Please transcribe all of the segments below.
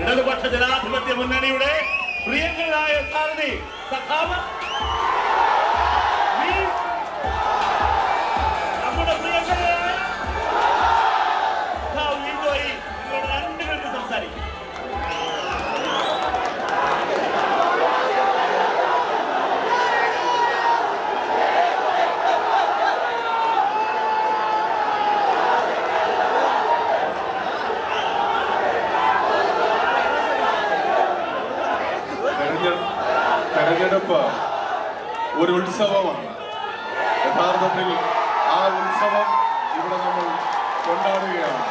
ഇടതുപക്ഷ ജനാധിപത്യ മുന്നണിയുടെ പ്രിയങ്കരായ സാരഥി സഖാവ് തെരഞ്ഞെടുപ്പ് ഒരു ഉത്സവമാണ്. യഥാർത്ഥത്തിൽ ആ ഉത്സവം ഇവിടെ നമ്മൾ കൊണ്ടാടുകയാണ്.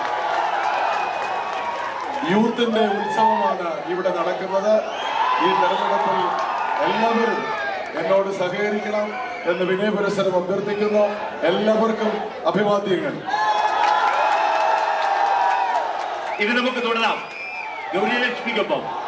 യൂത്തിന്റെ ഉത്സവമാണ് ഇവിടെ നടക്കുന്നത്. ഈ തെരഞ്ഞെടുപ്പിൽ എല്ലാവരും എന്നോട് സഹകരിക്കണം എന്ന് വിനയപുരസരം അഭ്യർത്ഥിക്കുന്നു. എല്ലാവർക്കും അഭിവാദ്യങ്ങൾ. ഇത് നമുക്ക് തുടരാം. ഗൗരിലക്ഷ്മിക്കൊപ്പം.